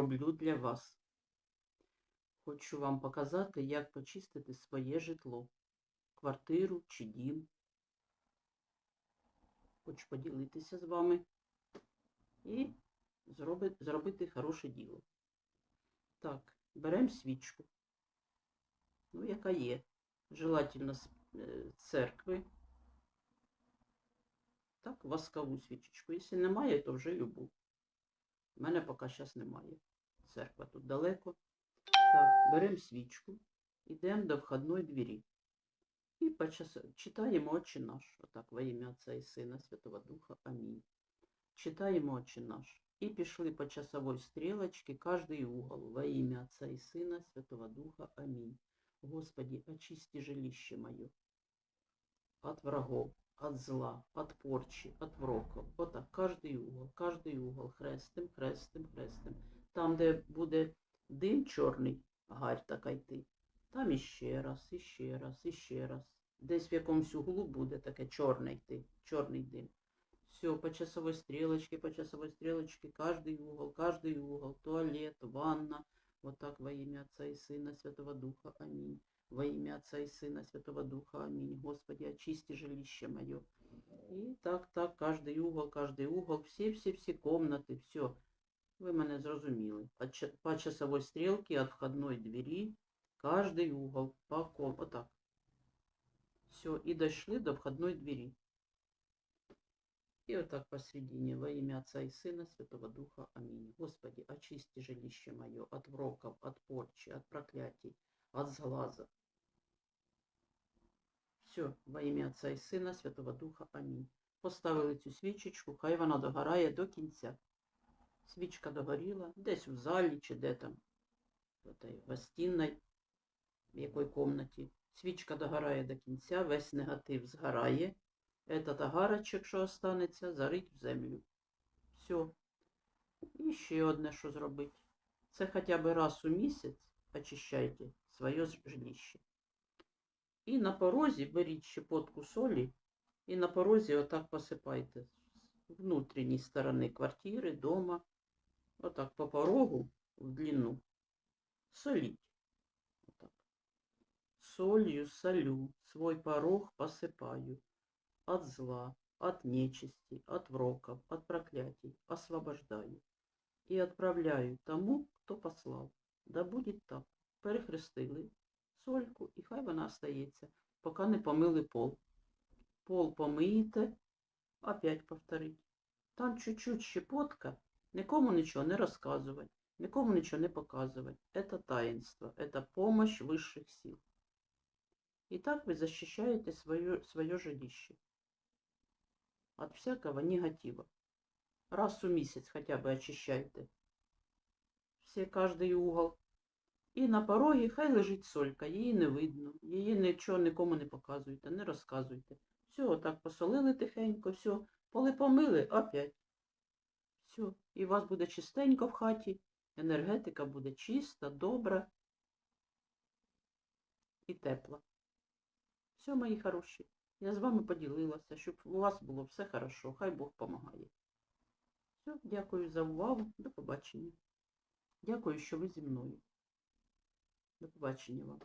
роблю для вас. Хочу вам показати, як почистити своє житло, квартиру чи дім. Хочу поділитися з вами і зроби- зробити хороше діло. Так, беремо свічку, ну, яка є. Желательно з е, церкви. Так, воскову свічечку. Якщо немає, то вже любу. У мене поки зараз немає. Церква тут далеко. Так, беремо свічку, йдемо до входної двері. І почас... читаємо Отче наш. Отак, во ім'я Отця і Сина, Святого Духа. Амінь. Читаємо Отче наш. І пішли по часовой стрілочці каждый угол во ім'я Отця і Сина, Святого Духа. Амінь. Господи, очисти жилище мое от врагов, от зла, от порчи, от вроков. Отак, каждый угол, каждый угол, хрестим, хрестим, хрестим. Там, де буде дим чорний, гарь така йти, там іще раз, іще раз, іще раз. Десь в якомусь углу буде таке чорне йти, чорний дим. Все, по часовой стрелочке, по часовой стрелочке, каждый угол, каждый угол, туалет, ванна. Вот так во имя Отца и Сына, Святого Духа. Аминь. Во имя Отца и Сына, Святого Духа. Аминь. Господи, очисти жилище мое. И так, так, каждый угол, каждый угол, все-все-все комнаты, все. Ви мене зрозуміли. По ча- По часовой стрелке от входной двери, каждый угол, по ком, вот так. Все, и дошли до входной двери. И вот так посредине, во имя Отца и Сына, Святого Духа. Аминь. Господи, очисти жилище мое от вроков, от порчи, от проклятий, от сглаза. Все, во ім'я Отця і Сина, Святого Духа. Амінь. Поставили цю свічечку, хай вона догорає до кінця. Свічка догоріла, десь в залі чи де там, в этой гостиной, в якій комнаті. Свічка догорає до кінця, весь негатив згорає. Этот агарочок, що останеться, зарить в землю. Все. І ще одне, що зробити. Це хоча б раз у місяць очищайте своє жилище. І на порозі беріть щепотку солі, і на порозі отак посипайте з внутрішньої сторони квартири, дома, отак по порогу в длину. Соліть. Отак. Солью солю, свой порог посипаю. От зла, от нечисти, от вроков, от проклятий освобождаю. И отправляю тому, кто послал. Да будет так. Перехрестили сольку, і хай вона остається, поки не помили пол. Пол помиєте, опять повторить. Там чуть-чуть щепотка, нікому нічого не розказувати, нікому нічого не показувати. Это таїнство, это помощь высших сил. І так ви защищаєте своє, своє жилище От всякого негатива. Раз у месяц хотя бы очищайте. Все, каждый угол. І на порогі хай лежить солька, її не видно, її нічого нікому не показуйте, не розказуйте. Все, отак посолили тихенько, все, поли помили, опять. Все, і у вас буде чистенько в хаті, енергетика буде чиста, добра і тепла. Все, мої хороші. Я з вами поділилася, щоб у вас було все хорошо. Хай Бог допомагає. Все, дякую за увагу. До побачення. Дякую, що ви зі мною. До побачення вам.